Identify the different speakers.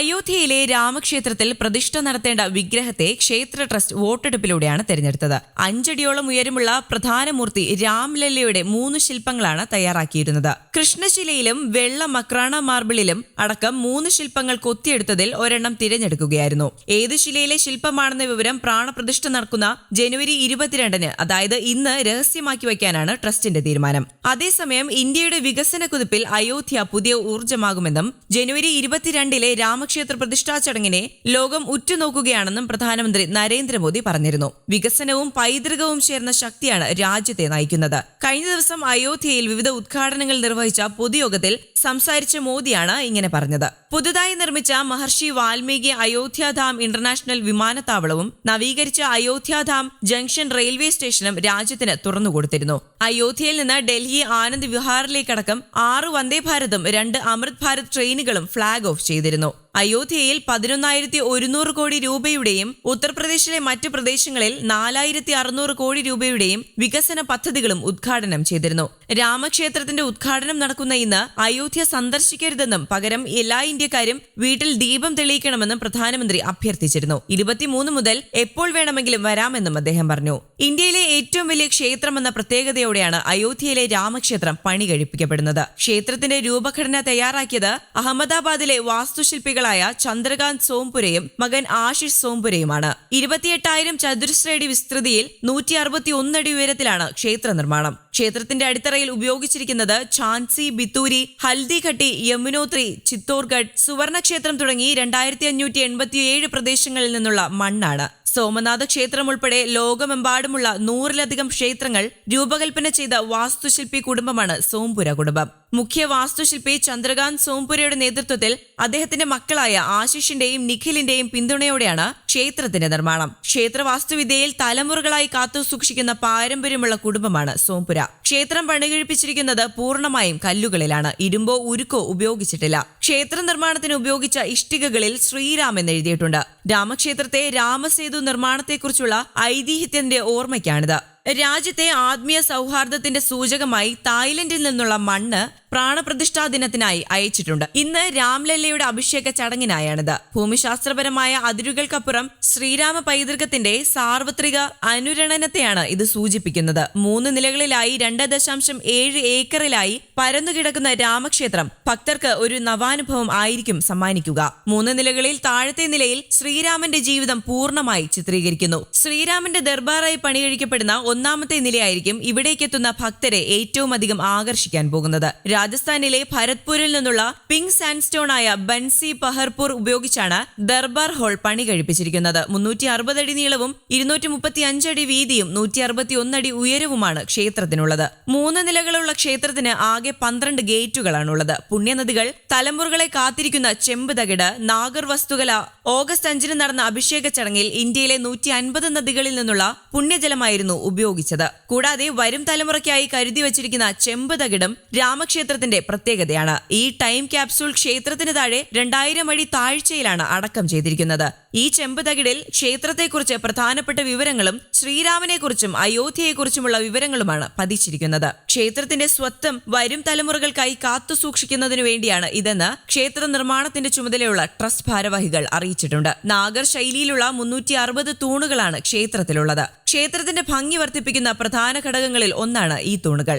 Speaker 1: അയോധ്യയിലെ രാമക്ഷേത്രത്തിൽ പ്രതിഷ്ഠ നടത്തേണ്ട വിഗ്രഹത്തെ ക്ഷേത്ര ട്രസ്റ്റ് വോട്ടെടുപ്പിലൂടെയാണ് തെരഞ്ഞെടുത്തത്. അഞ്ചടിയോളം ഉയരമുള്ള പ്രധാനമൂർത്തി രാംലല്ലയുടെ മൂന്ന് ശില്പങ്ങളാണ് തയ്യാറാക്കിയിരുന്നത്. കൃഷ്ണശിലയിലും വെള്ള മക്രാണ മാർബിളിലും അടക്കം മൂന്ന് ശില്പങ്ങൾ കൊത്തിയെടുത്തതിൽ ഒരെണ്ണം തിരഞ്ഞെടുക്കുകയായിരുന്നു. ഏത് ശിലയിലെ ശില്പമാണെന്ന വിവരം പ്രാണപ്രതിഷ്ഠ നടക്കുന്ന ജനുവരി ഇരുപത്തിരണ്ടിന് അതായത് ഇന്ന് രഹസ്യമാക്കി വയ്ക്കാനാണ് ട്രസ്റ്റിന്റെ തീരുമാനം. അതേസമയം ഇന്ത്യയുടെ വികസന കുതിപ്പിൽ അയോധ്യ പുതിയ ഊർജമാകുമെന്നും ജനുവരി ഇരുപത്തിരണ്ടിലെ രാമക്ഷേത്ര പ്രതിഷ്ഠാ ചടങ്ങിനെ ലോകം ഉറ്റുനോക്കുകയാണെന്നും പ്രധാനമന്ത്രി നരേന്ദ്രമോദി പറഞ്ഞിരുന്നു. വികസനവും പൈതൃകവും ചേർന്ന ശക്തിയാണ് രാജ്യത്തെ നയിക്കുന്നത്. കഴിഞ്ഞ ദിവസം അയോധ്യയിൽ വിവിധ ഉദ്ഘാടനങ്ങൾ നിർവഹിച്ച പൊതുയോഗത്തിൽ സംസാരിച്ച മോദിയാണ് ഇങ്ങനെ പറഞ്ഞത്. പുതുതായി നിർമ്മിച്ച മഹർഷി വാൽമീകി അയോധ്യാധാം ഇന്റർനാഷണൽ വിമാനത്താവളവും നവീകരിച്ച അയോധ്യാധാം ജംഗ്ഷൻ റെയിൽവേ സ്റ്റേഷനും രാജ്യത്തിന് തുറന്നുകൊടുത്തിരുന്നു അയോധ്യയിൽ നിന്ന് ഡൽഹി ആനന്ദ് വിഹാറിലേക്കടക്കം ആറ് വന്ദേ ഭാരതും രണ്ട് അമൃത് ഭാരത് ട്രെയിനുകളും ഫ്ളാഗ് ഓഫ് ചെയ്തിരുന്നു. അയോധ്യയിൽ പതിനൊന്നായിരത്തി ഒരുന്നൂറ് കോടി രൂപയുടെയും ഉത്തർപ്രദേശിലെ മറ്റ് പ്രദേശങ്ങളിൽ നാലായിരത്തി അറുന്നൂറ് കോടി രൂപയുടെയും വികസന പദ്ധതികളും ഉദ്ഘാടനം ചെയ്തിരുന്നു. രാമക്ഷേത്രത്തിന്റെ ഉദ്ഘാടനം നടക്കുന്ന ഇന്ന് അയോധ്യ സന്ദർശിക്കരുതെന്നും പകരം എല്ലാ ഇന്ത്യക്കാരും വീട്ടിൽ ദീപം തെളിയിക്കണമെന്നും പ്രധാനമന്ത്രി അഭ്യർത്ഥിച്ചിരുന്നു. ഇരുപത്തിമൂന്ന് മുതൽ എപ്പോൾ വേണമെങ്കിലും വരാമെന്നും അദ്ദേഹം പറഞ്ഞു. ഇന്ത്യയിലെ ഏറ്റവും വലിയ ക്ഷേത്രമെന്ന പ്രത്യേകതയോടെയാണ് അയോധ്യയിലെ രാമക്ഷേത്രം പണി കഴിപ്പിക്കപ്പെടുന്നത് ക്ഷേത്രത്തിന്റെ രൂപഘടന തയ്യാറാക്കിയത് അഹമ്മദാബാദിലെ വാസ്തുശില്പികളായ ചന്ദ്രകാന്ത് സോംപുരയും മകൻ ആശിഷ് സോംപുരയുമാണ്. ഇരുപത്തിയെട്ടായിരം ചതുരശ്രയടി വിസ്തൃതിയിൽ നൂറ്റി അറുപത്തി ഒന്നടി ഉയരത്തിലാണ് ക്ഷേത്ര നിർമ്മാണം. ക്ഷേത്രത്തിന്റെ അടിത്തറയിൽ ഉപയോഗിച്ചിരിക്കുന്നത് ഝാൻസി ബിത്തൂരി ഹൽദിഘട്ടി യമുനോത്രി ചിത്തോർഗഡ് സുവർണക്ഷേത്രം തുടങ്ങി രണ്ടായിരത്തി അഞ്ഞൂറ്റി എൺപത്തിയേഴ് പ്രദേശങ്ങളിൽ നിന്നുള്ള മണ്ണാണ്. സോമനാഥ ക്ഷേത്രം ഉൾപ്പെടെ ലോകമെമ്പാടുമുള്ള നൂറിലധികം ക്ഷേത്രങ്ങൾ രൂപകൽപ്പന ചെയ്ത വാസ്തുശില്പി കുടുംബമാണ് സോംപുര കുടുംബം. മുഖ്യ വാസ്തുശില്പി ചന്ദ്രകാന്ത് സോംപുരയുടെ നേതൃത്വത്തിൽ അദ്ദേഹത്തിന്റെ മക്കളായ ആശിഷിന്റെയും നിഖിലിന്റെയും പിന്തുണയോടെയാണ് ക്ഷേത്രത്തിന്റെ നിർമ്മാണം. ക്ഷേത്ര വാസ്തുവിദ്യയിൽ തലമുറകളായി കാത്തു സൂക്ഷിക്കുന്ന പാരമ്പര്യമുള്ള കുടുംബമാണ് സോംപുര. ക്ഷേത്രം പണികഴിപ്പിച്ചിരിക്കുന്നത് പൂർണമായും കല്ലുകളിലാണ്. ഇരുമ്പോ ഉരുക്കോ ഉപയോഗിച്ചിട്ടില്ല. ക്ഷേത്ര നിർമ്മാണത്തിന് ഉപയോഗിച്ച ഇഷ്ടികകളിൽ ശ്രീരാം എന്ന് എഴുതിയിട്ടുണ്ട് രാമക്ഷേത്രത്തെ രാമസേതു നിർമ്മാണത്തെക്കുറിച്ചുള്ള ഐതിഹ്യത്തിന്റെ ഓർമ്മയ്ക്കാണിത്. രാജ്യത്തെ ആത്മീയ സൗഹാർദ്ദത്തിന്റെ സൂചകമായി തായ്ലൻഡിൽ നിന്നുള്ള മണ്ണ് പ്രാണപ്രതിഷ്ഠാ ദിനത്തിനായി അയച്ചിട്ടുണ്ട്. ഇന്ന് രാംലല്ലയുടെ അഭിഷേക ചടങ്ങിനായാണിത്. ഭൂമിശാസ്ത്രപരമായ അതിരുകൾക്കപ്പുറം ശ്രീരാമ പൈതൃകത്തിന്റെ സാർവത്രിക അനുരണനത്തെയാണ് ഇത് സൂചിപ്പിക്കുന്നത്. മൂന്ന് നിലകളിലായി രണ്ട് ദശാംശം ഏഴ് ഏക്കറിലായി പരന്നുകിടക്കുന്ന രാമക്ഷേത്രം ഭക്തർക്ക് ഒരു നവാനുഭവം ആയിരിക്കും സമ്മാനിക്കുക. മൂന്ന് നിലകളിൽ താഴത്തെ നിലയിൽ ശ്രീരാമന്റെ ജീവിതം പൂർണമായി ചിത്രീകരിക്കുന്നു. ശ്രീരാമന്റെ ദർബാറായി പണികഴിക്കപ്പെടുന്ന ഒന്നാമത്തെ നിലയായിരിക്കും ഇവിടേക്കെത്തുന്ന ഭക്തരെ ഏറ്റവും അധികം ആകർഷിക്കാൻ പോകുന്നത്. രാജസ്ഥാനിലെ ഭരത്പൂരിൽ നിന്നുള്ള പിങ്ക് സാൻഡ്സ്റ്റോൺ ആയ ബൻസി പഹർപൂർ ഉപയോഗിച്ചാണ് ദർബാർ ഹോൾ പണി കഴിപ്പിച്ചിരിക്കുന്നത്. മുന്നൂറ്റി അറുപത് അടി നീളവും ഇരുന്നൂറ്റി മുപ്പത്തി അഞ്ചടി വീതിയും നൂറ്റി അറുപത്തി ഒന്നടി ഉയരവുമാണ് ക്ഷേത്രത്തിനുള്ളത്. മൂന്ന് നിലകളുള്ള ക്ഷേത്രത്തിന് ആകെ പന്ത്രണ്ട് ഗേറ്റുകളാണുള്ളത്. പുണ്യനദികൾ തലമുറകളെ കാത്തിരിക്കുന്ന ചെമ്പ് തകിട് നാഗർ വസ്തുകല ഓഗസ്റ്റ് അഞ്ചിന് നടന്ന അഭിഷേക ചടങ്ങിൽ ഇന്ത്യയിലെ നൂറ്റി അൻപത് നദികളിൽ നിന്നുള്ള പുണ്യജലമായിരുന്നു ഉപയോഗിച്ചത്. കൂടാതെ വരും തലമുറയ്ക്കായി കരുതി വച്ചിരിക്കുന്ന ചെമ്പ് തകിടും രാമക്ഷേത്രത്തിന്റെ പ്രത്യേകതയാണ്. ഈ ടൈം ക്യാപ്സൂൾ ക്ഷേത്രത്തിന് താഴെ രണ്ടായിരം അടി താഴ്ചയിലാണ് അടക്കം ചെയ്തിരിക്കുന്നത്. ഈ ചെമ്പ് തകിടിൽ ക്ഷേത്രത്തെക്കുറിച്ച് പ്രധാനപ്പെട്ട വിവരങ്ങളും ശ്രീരാമനെക്കുറിച്ചും അയോധ്യയെക്കുറിച്ചുമുള്ള വിവരങ്ങളുമാണ് പതിച്ചിരിക്കുന്നത്. ക്ഷേത്രത്തിന്റെ സ്വത്വം വരും തലമുറകൾക്കായി കാത്തു സൂക്ഷിക്കുന്നതിനു വേണ്ടിയാണ് ഇതെന്ന് ക്ഷേത്ര നിർമ്മാണത്തിന്റെ ചുമതലയുള്ള ട്രസ്റ്റ് ഭാരവാഹികൾ അറിയിച്ചിട്ടുണ്ട്. നാഗർ ശൈലിയിലുള്ള മുന്നൂറ്റി അറുപത് തൂണുകളാണ് ക്ഷേത്രത്തിലുള്ളത്. ക്ഷേത്രത്തിന്റെ ഭംഗി വർദ്ധിപ്പിക്കുന്ന പ്രധാന ഘടകങ്ങളിൽ ഒന്നാണ് ഈ തൂണുകൾ.